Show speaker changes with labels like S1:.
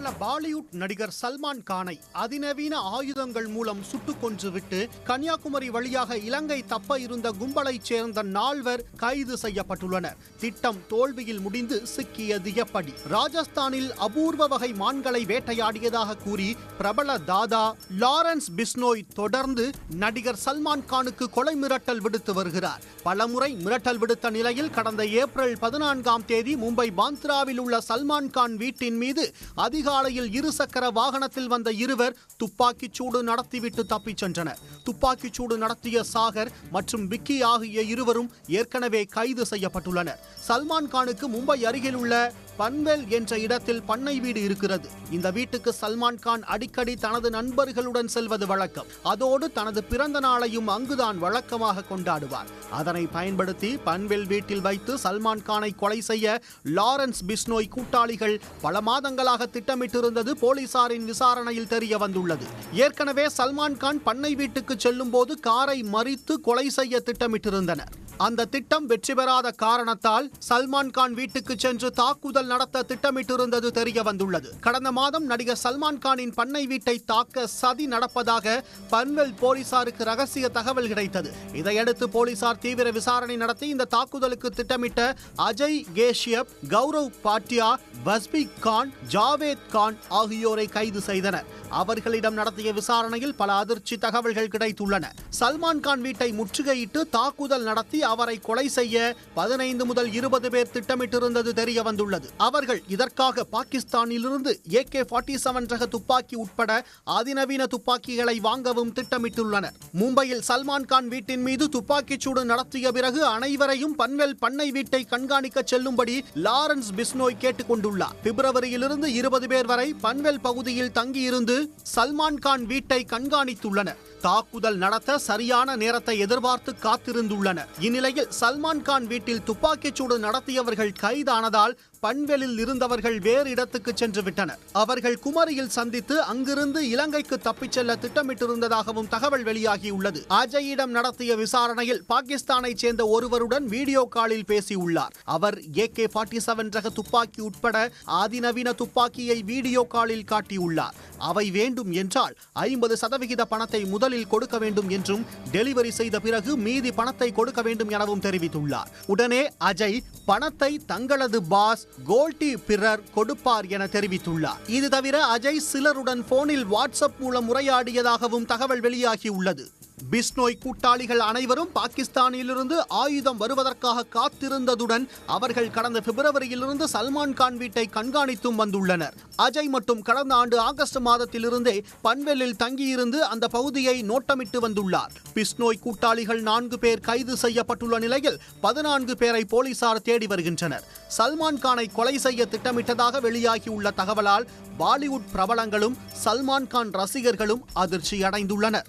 S1: பாலிவுட் நடிகர் சல்மான் கானை அதிநவீன ஆயுதங்கள் மூலம் சுட்டுக் கொன்றுவிட்டு கன்னியாகுமரி வழியாக இலங்கை தப்ப இருந்த கும்பலைச் சேர்ந்த நால்வர் கைது செய்யப்பட்டுள்ளனர். திட்டம் தோல்வியில் முடிந்து சிக்கியது எப்படி? ராஜஸ்தானில் அபூர்வ வகை மான்களை வேட்டையாடியதாக கூறி பிரபல தாதா லாரன்ஸ் பிஸ்னோய் தொடர்ந்து நடிகர் சல்மான் கானுக்கு கொலை மிரட்டல் விடுத்து வருகிறார். பலமுறை மிரட்டல் விடுத்த நிலையில் கடந்த ஏப்ரல் பதினான்காம் தேதி மும்பை பாந்த்ராவில் உள்ள சல்மான் கான் வீட்டின் மீது அதிக அதிகாலையில் இருசக்கர வாகனத்தில் வந்த இருவர் துப்பாக்கிச் சூடு நடத்திவிட்டு தப்பிச் சென்றனர். துப்பாக்கிச் சூடு நடத்திய சாகர் மற்றும் விக்கி ஆகிய இருவரும் ஏற்கனவே கைது செய்யப்பட்டுள்ளனர். சல்மான் கானுக்கு மும்பை அருகில் உள்ள பன்வெல் என்ற இடத்தில் பண்ணை வீடு இருக்கிறது. இந்த வீட்டுக்கு சல்மான் கான் அடிக்கடி தனது நண்பர்களுடன் செல்வது வழக்கம். அதோடு தனது பிறந்த நாளையும் அங்குதான் வழக்கமாக கொண்டாடுவார். அதனை பயன்படுத்தி பன்வெல் வீட்டில் வைத்து சல்மான் கானை கொலை செய்ய லாரன்ஸ் பிஸ்னோய் கூட்டாளிகள் பல மாதங்களாக திட்டமிட்டிருந்தது போலீசாரின் விசாரணையில் தெரிய வந்துள்ளது. ஏற்கனவே சல்மான் கான் பண்ணை வீட்டுக்கு செல்லும் போது காரை மறித்து கொலை செய்ய திட்டமிட்டிருந்தனர். அந்த திட்டம் வெற்றி பெறாத காரணத்தால் சல்மான் கான் வீட்டுக்கு சென்று தாக்குதல் நடத்த திட்டமிட்டிருந்தது தெரிய வந்துள்ளது கடந்த மாதம் நடிகர் சல்மான் கானின் பண்ணை வீட்டை தாக்க சதி நடப்பதாக பன்வெல் போலீசாருக்கு ரகசிய தகவல் கிடைத்தது. இதையடுத்து போலீசார் தீவிர விசாரணை நடத்தி இந்த தாக்குதலுக்கு திட்டமிட்ட அஜய் கேஷியப் கௌரவ் பாட்டியா பஸ்பிக் கான் ஜாவேத் கான் ஆகியோரை கைது செய்தனர். அவர்களிடம் நடத்திய விசாரணையில் பல அதிர்ச்சி தகவல்கள் கிடைத்துள்ளன. சல்மான் கான் வீட்டை முற்றுகையிட்டு தாக்குதல் நடத்தி அவரை கொலை செய்ய பதினைந்து முதல் இருபது பேர் திட்டமிட்டிருந்தது தெரிய வந்துள்ளது அவர்கள் இதற்காக பாகிஸ்தானிலிருந்து ஏ கே ஃபார்ட்டி செவன் ரக துப்பாக்கி உட்பட அதிநவீன துப்பாக்கிகளை வாங்கவும் திட்டமிட்டுள்ளனர். மும்பையில் சல்மான் கான் வீட்டின் மீது துப்பாக்கிச் சூடு நடத்திய பிறகு அனைவரையும் பன்வெல் பண்ணை வீட்டை கண்காணிக்க செல்லும்படி லாரன்ஸ் பிஸ்னோய் கேட்டுக் கொண்டுள்ளார் பிப்ரவரியிலிருந்து இருபது பேர் வரை பன்வெல் பகுதியில் தங்கியிருந்து சல்மான் கான் வீட்டை கண்காணித்துள்ளனர். தாக்குதல் நடத்த சரியான நேரத்தை எதிர்பார்த்து காத்திருந்துள்ளனர் இந்நிலையில் சல்மான் கான் வீட்டில் துப்பாக்கிச் சூடு நடத்தியவர்கள் கைதானதால் பண்வெளியில் இருந்தவர்கள் வேறு இடத்துக்கு சென்று விட்டனர் அவர்கள் குமரியில் சந்தித்து அங்கிருந்து இலங்கைக்கு தப்பிச் செல்ல திட்டமிட்டிருந்ததாகவும் தகவல் வெளியாகியுள்ளது. அஜயிடம் நடத்திய விசாரணையில் பாகிஸ்தானைச் சேர்ந்த ஒருவருடன் வீடியோ காலில் பேசியுள்ளார். அவர் ஏகே ஃபார்ட்டி செவன் ரக துப்பாக்கி உட்பட அதிநவீன துப்பாக்கியை வீடியோ காலில் காட்டியுள்ளார். அவை வேண்டும் என்றால் ஐம்பது சதவிகித பணத்தை முதல் முதலில் கொடுக்க வேண்டும் என்றும் டெலிவரி செய்த பிறகு மீதி பணத்தை கொடுக்க வேண்டும் எனவும் தெரிவித்துள்ளார். உடனே அஜய் பணத்தை தங்களது பாஸ் கோல்டி பிறர் கொடுப்பார் என தெரிவித்துள்ளார். இது தவிர அஜய் சிலருடன் போனில் வாட்ஸ்அப் மூலம் உரையாடியதாகவும் தகவல் வெளியாகியுள்ளது பிஸ்னோய் கூட்டாளிகள் அனைவரும் பாகிஸ்தானிலிருந்து ஆயுதம் வருவதற்காக காத்திருந்ததுடன் அவர்கள் கடந்த பிப்ரவரியிலிருந்து சல்மான் கான் வீட்டை கண்காணித்தும் வந்துள்ளனர். அஜய் மட்டும் கடந்த ஆண்டு ஆகஸ்ட் மாதத்திலிருந்தே பன்வெல்லில் தங்கியிருந்து அந்த பகுதியை நோட்டமிட்டு வந்துள்ளார். பிஸ்னோய் கூட்டாளிகள் நான்கு பேர் கைது செய்யப்பட்டுள்ள நிலையில் பதினான்கு பேரை போலீசார் தேடி வருகின்றனர். சல்மான் கானை கொலை செய்ய திட்டமிட்டதாக வெளியாகியுள்ள தகவலால் பாலிவுட் பிரபலங்களும் சல்மான் கான் ரசிகர்களும் அதிர்ச்சி அடைந்துள்ளனர்